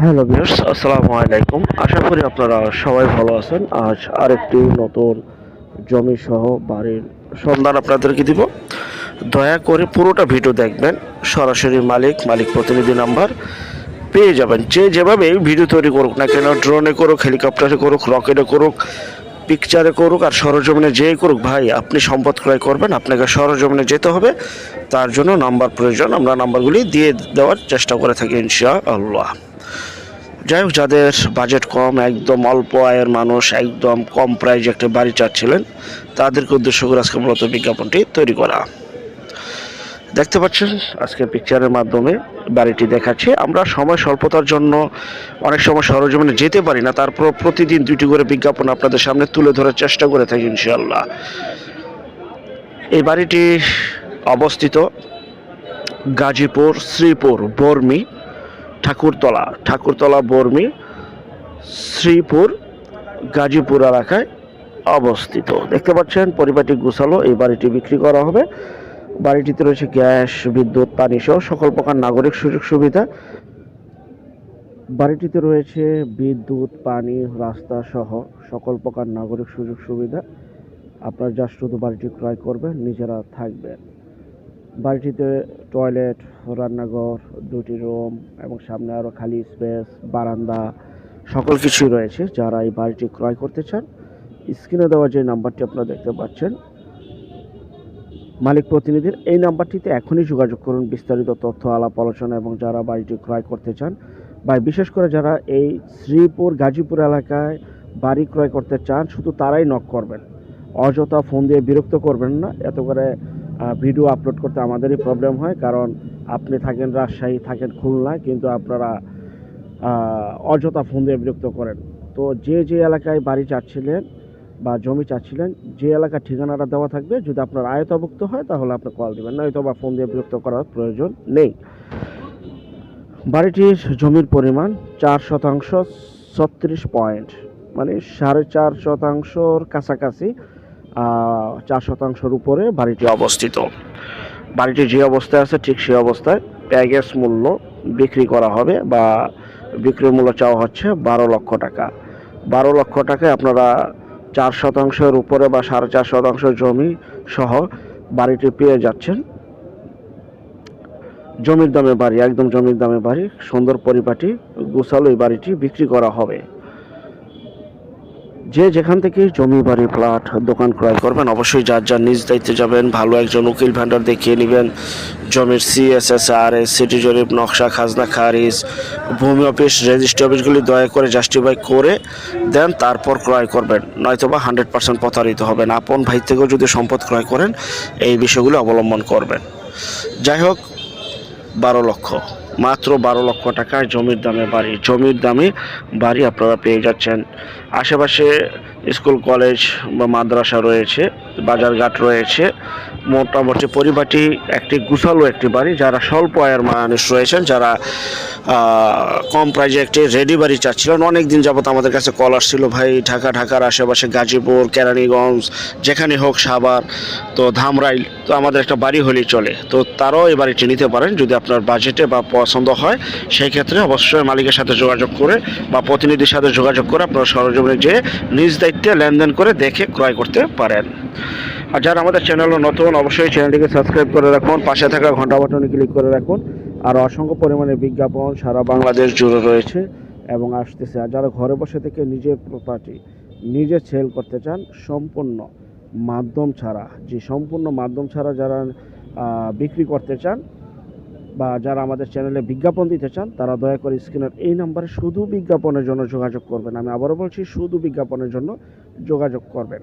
Hello viewers আসসালামু আলাইকুম। আশা করি আপনারা সবাই ভালো আছেন। আজ আরেকটি নতুন জমি সহ বাড়ির সন্ধান আপনাদেরকে দিব। দয়া করে পুরোটা ভিডিও দেখবেন। সরাসরি মালিক মালিক প্রতিনিধি নাম্বার পেয়ে যাবেন। যে যেভাবে ভিডিও তৈরি করুক না কেন ড্রোনে করুক হেলিকপ্টারে করুক রকেটে করুক পিকচারে করুক আর সরজমিনে যেই করুক, ভাই, আপনি সম্পদ ক্রয় করবেন, আপনাকে সরজমিনে যেতে হবে। তার জন্য নাম্বার প্রয়োজন। আমরা নাম্বারগুলি দিয়ে দেওয়ার চেষ্টা করে থাকি ইনশা আল্লাহ যাই হোক, যাদের বাজেট কম, একদম অল্প আয়ের মানুষ, একদম কম প্রাইজে একটা বাড়ি চাচ্ছিলেন, তাদেরকে উদ্দেশ্য করে আজকে মূলত বিজ্ঞাপনটি তৈরি করা। দেখতে পাচ্ছেন, আজকে পিকচারের মাধ্যমে বাড়িটি দেখাচ্ছে। আমরা সময় স্বল্পতার জন্য অনেক সময় সরজমিনে যেতে পারি না তারপর প্রতিদিন দুটি করে বিজ্ঞাপন আপনাদের সামনে তুলে ধরার চেষ্টা করে থাকি ইনশাল্লাহ এই বাড়িটি অবস্থিত গাজীপুর, শ্রীপুর, বর্মি ঠাকুরতলা ঠাকুরতলা, বর্মি, শ্রীপুর, গাজীপুর এলাকায় অবস্থিত। দেখতে পাচ্ছেন পরিবারটি গুছালো, এই বাড়িটি বিক্রি করা হবে। বাড়িটিতে রয়েছে গ্যাস, বিদ্যুৎ, পানি সহ সকল প্রকার নাগরিক সুযোগ সুবিধা। বাড়িটিতে রয়েছে বিদ্যুৎ, পানি, রাস্তা সহ সকল প্রকার নাগরিক সুযোগ সুবিধা। আপনার যা শুধু বাড়িটি ক্রয় করবেন, নিজেরা থাকবেন। বাড়িটিতে টয়লেট রান্নাঘর, দুটি রুম এবং সামনে আরও খালি স্পেস বারান্দা, সকল কিছুই রয়েছে যারা এই বাড়িটি ক্রয় করতে চান। স্ক্রিনে দেওয়া যে নাম্বারটি আপনারা দেখতে পাচ্ছেন, মালিক প্রতিনিধির, এই নাম্বারটিতে এখনই যোগাযোগ করুন। বিস্তারিত তথ্য, আলাপ, আলোচনা এবং যারা বাড়িটি ক্রয় করতে চান বা বিশেষ করে যারা এই শ্রীপুর, গাজীপুর এলাকায় বাড়ি ক্রয় করতে চান, শুধু তারাই নক করবেন। অযথা ফোন দিয়ে বিরক্ত করবেন না। এত করে ভিডিও আপলোড করতে আমাদেরই প্রবলেম হয়, কারণ আপনি থাকেন রাজশাহী, থাকেন খুলনা, কিন্তু আপনারা অযথা ফোন দিয়ে বিরক্ত করেন। তো যে যে এলাকায় বাড়ি চাচ্ছিলেন বা জমি চাচ্ছিলেন, যে এলাকার ঠিকানাটা দেওয়া থাকবে, যদি আপনার আয়তভুক্ত হয়, তাহলে আপনি কল দেবেন। নয়তো বা ফোন দিয়ে বিরক্ত করার প্রয়োজন নেই। বাড়িটির জমির পরিমাণ চার শতাংশ ছত্রিশ পয়েন্ট মানে সাড়ে চার শতাংশর কাছাকাছি চার শতাংশের উপরে বাড়িটি অবস্থিত। বাড়িটি যে অবস্থায় আছে ঠিক সেই অবস্থায় প্যাগেজ মূল্য বিক্রি করা হবে বা বিক্রি মূল্য চাওয়া হচ্ছে বারো লক্ষ টাকা। বারো লক্ষ টাকায় আপনারা চার শতাংশের উপরে বা সাড়ে চার শতাংশ জমি সহ বাড়িটি পেয়ে যাচ্ছেন। জমির দামে বাড়ি, একদম জমির দামে বাড়ি, সুন্দর পরিপাটি, গোছালো এই বাড়িটি বিক্রি করা হবে। যে যেখান থেকে জমি, বাড়ি, ফ্ল্যাট, দোকান ক্রয় করবেন, অবশ্যই যার যার নিজ দায়িত্বে যাবেন, ভালো একজন উকিল ভ্যান্ডার দেখিয়ে নেবেন। জমির সিএসএসআর এস সিটি জরিপ, নকশা, খাজনা, খারিজ, ভূমি অফিস, রেজিস্ট্রি অফিসগুলি দয়া করে জাস্টিফাই করে দেন, তারপর ক্রয় করবেন। নয়তো বা হান্ড্রেড পার্সেন্ট প্রতারিত হবেন। আপন ভাই থেকেও যদি সম্পদ ক্রয় করেন, এই বিষয়গুলো অবলম্বন করবেন। যাই হোক, বারো লক্ষ। মাত্র বারো লক্ষ টাকায় জমির দামে বাড়ি। জমির দামে বাড়ি আপনারা পেয়ে যাচ্ছেন। আশেপাশে স্কুল, কলেজ বা মাদ্রাসা রয়েছে, বাজারঘাট রয়েছে। মোটামুটি পরিবারটি একটি গুছালো একটি বাড়ি, যারা স্বল্প আয়ের মানুষ রয়েছেন, যারা কম প্রাইজে একটি রেডি বাড়ি চাচ্ছিলেন। অনেক দিন যাবত আমাদের কাছে কল আসছিল, ভাই, ঢাকা, ঢাকার আশেপাশে গাজীপুর, কেরানীগঞ্জ, যেখানে হোক সাভার, তো ধামরাইল, তো আমাদের একটা বাড়ি হলেই চলে। তো তারাও এই বাড়িটি নিতে পারেন, যদি আপনার বাজেটে বা পছন্দ হয়, সেই ক্ষেত্রে অবশ্যই মালিকের সাথে যোগাযোগ করে বা প্রতিনিধির সাথে যোগাযোগ করে আপনারা আপনার সরজমিনে যেয়ে নিজ দায়িত্বে লেনদেন করে দেখে ক্রয় করতে পারেন। আর যারা আমাদের চ্যানেলে নতুন, অবশ্যই চ্যানেলটিকে সাবস্ক্রাইব করে রাখুন, পাশে থাকা ঘণ্টা বাটনে ক্লিক করে রাখুন। আর অসংখ্য পরিমাণে বিজ্ঞাপন সারা বাংলাদেশ জুড়ে রয়েছে এবং আসতেছে। আর যারা ঘরে বসে থেকে নিজের প্রপার্টি নিজে সেল করতে চান, সম্পূর্ণ মাধ্যম ছাড়া, যে সম্পূর্ণ মাধ্যম ছাড়া যারা বিক্রি করতে চান বা যারা আমাদের চ্যানেলে বিজ্ঞাপন দিতে চান, তারা দয়া করে স্ক্রিনের এই নাম্বারে শুধু বিজ্ঞাপনের জন্য যোগাযোগ করবেন। আমি আবারও বলছি, শুধু বিজ্ঞাপনের জন্য যোগাযোগ করবেন।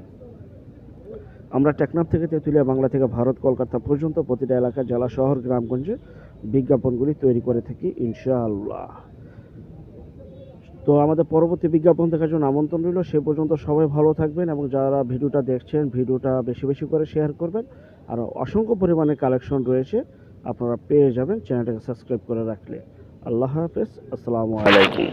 আমরা টেকনাফ থেকে তেঁতুলিয়া, বাংলা থেকে ভারত, কলকাতা পর্যন্ত প্রতিটা এলাকা, জেলা, শহর, গ্রামগঞ্জে বিজ্ঞাপনগুলি তৈরি করে থাকি, ইনশাআল্লাহ। তো আমাদের পরবর্তী বিজ্ঞাপন দেখার জন্য আমন্ত্রণ রইল। সে পর্যন্ত সবাই ভালো থাকবেন এবং যারা ভিডিওটা দেখছেন, ভিডিওটা বেশি বেশি করে শেয়ার করবেন। আর অসংখ্য পরিমাণে কালেকশন রয়েছে। আপনারা পেয়ে যাবেন চ্যানেলটাকে সাবস্ক্রাইব করে রাখলে। আল্লাহ হাফেজ আসসালামু আলাইকুম।